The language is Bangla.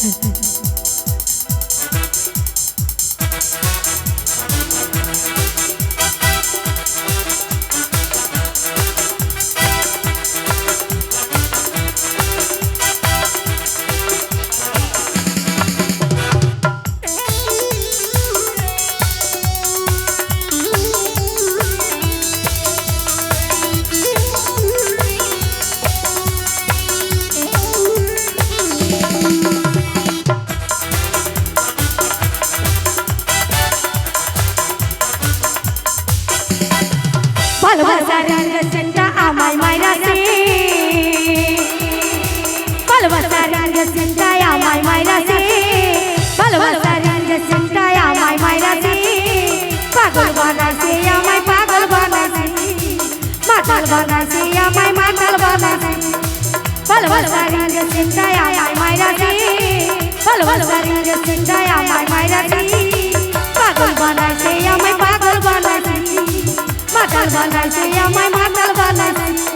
Mm-hmm. বানাইছে আমায় পাগল বানাইছে মাতাল বানাইছে আমায় মাতাল বানাইছে ভালো ভালো বাড়ির চিন্তায় আমায় মাইরাছি ভালো ভালো বাড়ির চিন্তায় আমায় মাইরাছি পাগল বানাইছে আমায় পাগল বানাইছে মাতাল বানাইছে আমায় মাতাল বানাইছে